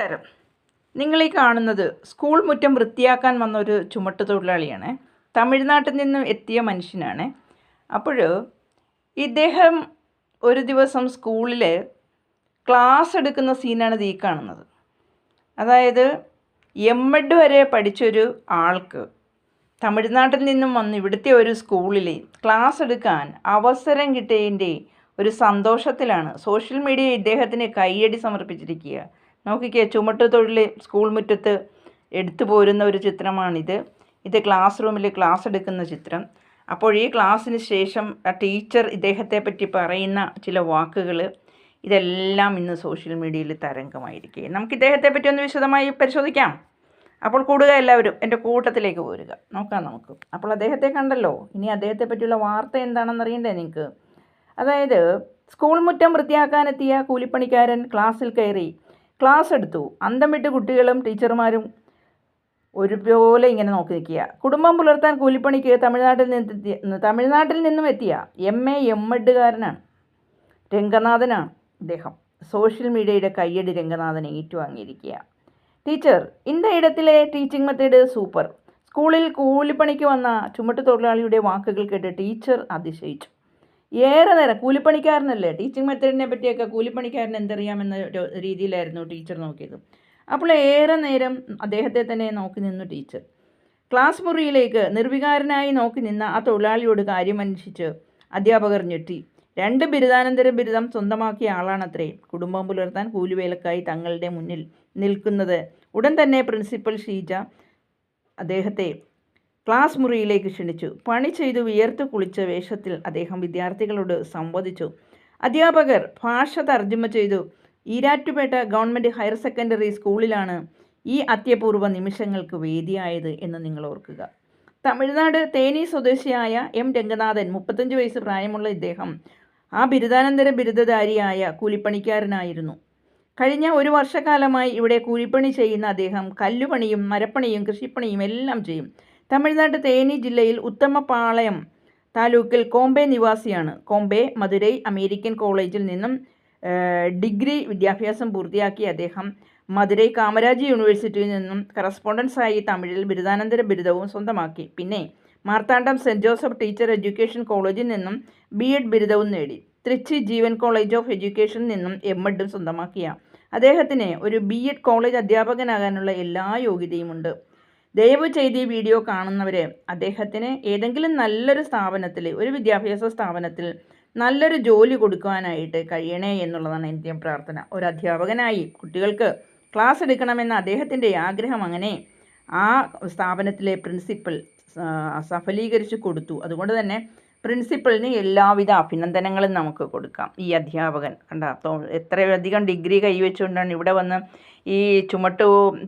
നമസ്കാരം. നിങ്ങൾ ഈ കാണുന്നത് സ്കൂൾ മുറ്റം വൃത്തിയാക്കാൻ വന്ന ഒരു ചുമട്ട് തൊഴിലാളിയാണ്. തമിഴ്നാട്ടിൽ നിന്നും എത്തിയ മനുഷ്യനാണ്. അപ്പോൾ ഇദ്ദേഹം ഒരു ദിവസം സ്കൂളിൽ ക്ലാസ് എടുക്കുന്ന സീനാണ് ഇത് ഈ കാണുന്നത്. അതായത് എം എഡ് വരെ പഠിച്ചൊരു ആൾക്ക് തമിഴ്നാട്ടിൽ നിന്നും വന്ന് ഇവിടുത്തെ ഒരു സ്കൂളിൽ ക്ലാസ് എടുക്കാൻ അവസരം കിട്ടിയതിന്റെ ഒരു സന്തോഷത്തിലാണ്. സോഷ്യൽ മീഡിയ ഇദ്ദേഹത്തിന് കൈയടി സമർപ്പിച്ചിരിക്കുക നോക്കിക്കേ ചുമട്ട് തൊഴിൽ സ്കൂൾ മുറ്റത്ത് എടുത്തു പോരുന്ന ഒരു ചിത്രമാണിത്. ഇത് ക്ലാസ് റൂമിൽ ക്ലാസ് എടുക്കുന്ന ചിത്രം. അപ്പോൾ ഈ ക്ലാസ്സിന് ശേഷം ടീച്ചർ ഇദ്ദേഹത്തെ പറ്റി പറയുന്ന ചില വാക്കുകൾ ഇതെല്ലാം ഇന്ന് സോഷ്യൽ മീഡിയയിൽ തരംഗമായിരിക്കേ നമുക്ക് ഇദ്ദേഹത്തെ പറ്റി ഒന്ന് വിശദമായി പരിശോധിക്കാം. അപ്പോൾ കൂടുക എല്ലാവരും എന്റെ കൂട്ടത്തിലേക്ക് പോരുക. നോക്കാം നമുക്ക്. അപ്പോൾ അദ്ദേഹത്തെ കണ്ടല്ലോ. ഇനി അദ്ദേഹത്തെ പറ്റിയുള്ള വാർത്ത എന്താണെന്ന് അറിയണ്ടേ നിങ്ങൾക്ക് അതായത് സ്കൂൾ മുറ്റം വൃത്തിയാക്കാനെത്തിയ കൂലിപ്പണിക്കാരൻ ക്ലാസ്സിൽ കയറി ക്ലാസ് എടുത്തു. അന്തം വിട്ട് കുട്ടികളും ടീച്ചർമാരും ഒരുപോലെ ഇങ്ങനെ നോക്കി നിൽക്കുക. കുടുംബം പുലർത്താൻ കൂലിപ്പണിക്ക് തമിഴ്നാട്ടിൽ നിന്ന് തമിഴ്നാട്ടിൽ നിന്നും എത്തിയ എം എ എം എഡുകാരനാണ് രംഗനാഥനാണ് അദ്ദേഹം സോഷ്യൽ മീഡിയയുടെ കയ്യടി രംഗനാഥൻ ഏറ്റുവാങ്ങിയിരിക്കുക. ടീച്ചർ ഇന്ന ഇടത്തിലെ ടീച്ചിങ് മെത്തേഡ് സൂപ്പർ സ്കൂളിൽ കൂലിപ്പണിക്ക് വന്ന ചുമട്ടു തൊഴിലാളിയുടെ വാക്കുകൾ കേട്ട് ടീച്ചർ അതിശയിച്ചു. ഏറെ നേരം കൂലിപ്പണിക്കാരനല്ലേ? ടീച്ചിങ് മെത്തേഡിനെ പറ്റിയൊക്കെ കൂലിപ്പണിക്കാരൻ എന്തറിയാമെന്ന രീതിയിലായിരുന്നു ടീച്ചർ നോക്കിയത്. അപ്പോൾ ഏറെ നേരം അദ്ദേഹത്തെ തന്നെ നോക്കി നിന്നു ടീച്ചർ ക്ലാസ് മുറിയിലേക്ക് നിർവികാരനായി നോക്കി നിന്ന ആ തൊഴിലാളിയോട് കാര്യമന്വേഷിച്ച് അധ്യാപകർ ഞെട്ടി. രണ്ട് ബിരുദാനന്തര ബിരുദം സ്വന്തമാക്കിയ ആളാണത്രേ. കുടുംബം പുലർത്താൻ കൂലിവേലക്കായി തങ്ങളുടെ മുന്നിൽ നിൽക്കുന്നത്. ഉടൻ തന്നെ പ്രിൻസിപ്പൽ ഷീജ അദ്ദേഹത്തെ ക്ലാസ് മുറിയിലേക്ക് ക്ഷണിച്ചു. പണി ചെയ്തു വിയർത്ത് കുളിച്ച വേഷത്തിൽ അദ്ദേഹം വിദ്യാർത്ഥികളോട് സംവദിച്ചു. അധ്യാപകർ ഭാഷ തർജമ ചെയ്തു. ഈരാറ്റുപേട്ട ഗവൺമെന്റ് ഹയർ സെക്കൻഡറി സ്കൂളിലാണ് ഈ അത്യപൂർവ നിമിഷങ്ങൾക്ക് വേദിയായത് എന്ന് നിങ്ങൾ ഓർക്കുക. തമിഴ്നാട് തേനി സ്വദേശിയായ എം രംഗനാഥൻ മുപ്പത്തഞ്ച് വയസ്സ് പ്രായമുള്ള ഇദ്ദേഹം ആ ബിരുദാനന്തര ബിരുദധാരിയായ കൂലിപ്പണിക്കാരനായിരുന്നു. കഴിഞ്ഞ ഒരു വർഷക്കാലമായി ഇവിടെ കൂലിപ്പണി ചെയ്യുന്ന അദ്ദേഹം കല്ലുപണിയും മരപ്പണിയും കൃഷിപ്പണിയും എല്ലാം ചെയ്യും. തമിഴ്നാട് തേനി ജില്ലയിൽ ഉത്തമപാളയം താലൂക്കിൽ കോംബെ നിവാസിയാണ്. കോംബെ മധുരൈ അമേരിക്കൻ കോളേജിൽ നിന്നും ഡിഗ്രി വിദ്യാഭ്യാസം പൂർത്തിയാക്കിയ അദ്ദേഹം മധുരൈ കാമരാജ് യൂണിവേഴ്സിറ്റിയിൽ നിന്നും കറസ്പോണ്ടൻസായി തമിഴിൽ ബിരുദാനന്തര ബിരുദവും സ്വന്തമാക്കി. പിന്നെ Marthandam saint Joseph teacher education കോളേജിൽ നിന്നും ബി എഡ് ബിരുദവും നേടി. തൃച്ചി ജീവൻ കോളേജ് ഓഫ് എഡ്യൂക്കേഷനിൽ നിന്നും എം എഡും സ്വന്തമാക്കിയ. അദ്ദേഹത്തിന് ഒരു ബി എഡ് കോളേജ് അധ്യാപകനാകാനുള്ള എല്ലാ യോഗ്യതയുമുണ്ട്. ദയവ് ചെയ്ത് ഈ വീഡിയോ കാണുന്നവർ അദ്ദേഹത്തിന് ഏതെങ്കിലും നല്ലൊരു സ്ഥാപനത്തിൽ ഒരു വിദ്യാഭ്യാസ സ്ഥാപനത്തിൽ നല്ലൊരു ജോലി കൊടുക്കുവാനായിട്ട് കഴിയണേ എന്നുള്ളതാണ് എന്റെ പ്രാർത്ഥന. ഒരു അധ്യാപകനായി കുട്ടികൾക്ക് ക്ലാസ് എടുക്കണമെന്ന അദ്ദേഹത്തിന്റെ ആഗ്രഹം അങ്ങനെ ആ സ്ഥാപനത്തിലെ പ്രിൻസിപ്പൽ സഫലീകരിച്ച് കൊടുത്തു. അതുകൊണ്ട് തന്നെ പ്രിൻസിപ്പളിന് എല്ലാവിധ അഭിനന്ദനങ്ങളും നമുക്ക് കൊടുക്കാം. ഈ അധ്യാപകൻ കണ്ട എത്രയധികം ഡിഗ്രി കൈവച്ചുകൊണ്ടാണ് ഇവിടെ വന്ന് ഈ ചുമട്ട്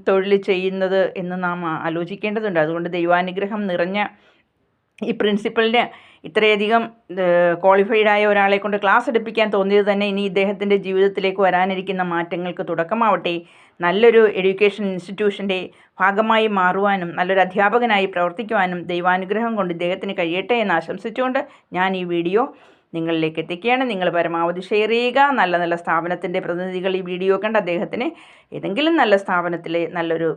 തൊഴിൽ ചെയ്യുന്നത് എന്ന് നാം ആലോചിക്കേണ്ടതുണ്ട്. അതുകൊണ്ട് ദൈവാനുഗ്രഹം നിറഞ്ഞ ഈ പ്രിൻസിപ്പളിന് ഇത്രയധികം ക്വാളിഫൈഡ് ആയ ഒരാളെ കൊണ്ട് ക്ലാസ് എടുപ്പിക്കാൻ തോന്നിയത് തന്നെ ഇനി ഇദ്ദേഹത്തിന്റെ ജീവിതത്തിലേക്ക് വരാനിരിക്കുന്ന മാറ്റങ്ങൾക്ക് തുടക്കമാവട്ടെ. നല്ലൊരു എഡ്യൂക്കേഷൻ ഇൻസ്റ്റിറ്റ്യൂഷന്റെ ഭാഗമായി മാറുവാനും നല്ലൊരു അധ്യാപകനായി പ്രവർത്തിക്കുവാനും ദൈവാനുഗ്രഹം കൊണ്ട് ഇദ്ദേഹത്തിന് കഴിയട്ടെ എന്ന് ആശംസിച്ചുകൊണ്ട് ഞാൻ ഈ വീഡിയോ നിങ്ങളിലേക്ക് എത്തിക്കുകയാണ്. നിങ്ങൾ പരമാവധി ഷെയർ ചെയ്യുക. നല്ല നല്ല സ്ഥാപനത്തിന്റെ പ്രതിനിധികൾ ഈ വീഡിയോ കണ്ട് അദ്ദേഹത്തിന് ഏതെങ്കിലും നല്ല സ്ഥാപനത്തിലെ നല്ലൊരു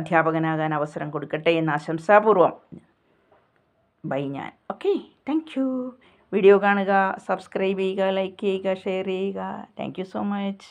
അധ്യാപകനാകാൻ അവസരം കൊടുക്കട്ടെ എന്ന് ആശംസാപൂർവം. ബൈ ഞാൻ. ഓക്കെ താങ്ക് യു വീഡിയോ കാണുക സബ്സ്ക്രൈബ് ചെയ്യുക ലൈക്ക് ചെയ്യുക ഷെയർ ചെയ്യുക. Thank you so much